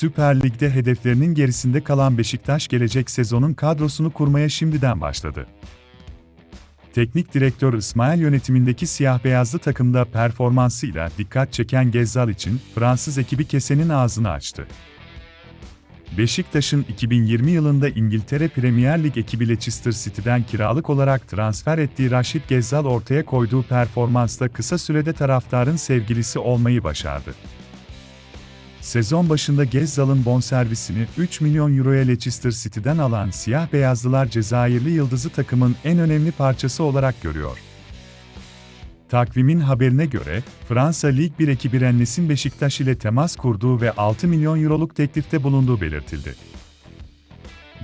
Süper Lig'de hedeflerinin gerisinde kalan Beşiktaş gelecek sezonun kadrosunu kurmaya şimdiden başladı. Teknik direktör İsmail yönetimindeki siyah-beyazlı takımda performansıyla dikkat çeken Gezzal için Fransız ekibi kesenin ağzını açtı. Beşiktaş'ın 2020 yılında İngiltere Premier Lig ekibi Leicester City'den kiralık olarak transfer ettiği Raşit Gezzal ortaya koyduğu performansla kısa sürede taraftarın sevgilisi olmayı başardı. Sezon başında Gezzal'ın bonservisini 3 milyon euroya Leicester City'den alan siyah beyazlılar Cezayirli yıldızı takımın en önemli parçası olarak görüyor. Takvimin haberine göre, Fransa Lig 1 ekibi Rennes'in Beşiktaş ile temas kurduğu ve 6 milyon euroluk teklifte bulunduğu belirtildi.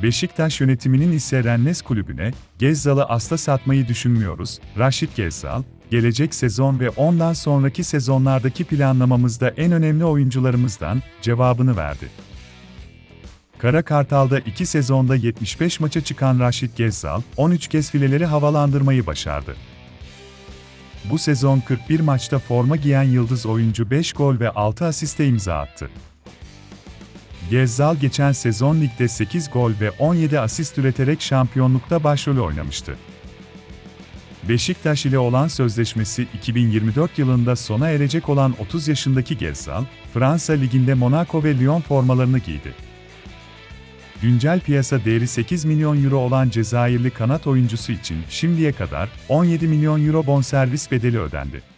Beşiktaş yönetiminin ise Rennes kulübüne, Gezzal'ı asla satmayı düşünmüyoruz, Raşit Gezzal, gelecek sezon ve ondan sonraki sezonlardaki planlamamızda en önemli oyuncularımızdan, cevabını verdi. Kara Kartal'da 2 sezonda 75 maça çıkan Raşit Gezzal, 13 kez fileleri havalandırmayı başardı. Bu sezon 41 maçta forma giyen yıldız oyuncu 5 gol ve 6 asiste imza attı. Gezzal geçen sezon ligde 8 gol ve 17 asist üreterek şampiyonlukta başrolü oynamıştı. Beşiktaş ile olan sözleşmesi 2024 yılında sona erecek olan 30 yaşındaki Gezzal, Fransa Ligi'nde Monaco ve Lyon formalarını giydi. Güncel piyasa değeri 8 milyon euro olan Cezayirli kanat oyuncusu için şimdiye kadar 17 milyon euro bonservis bedeli ödendi.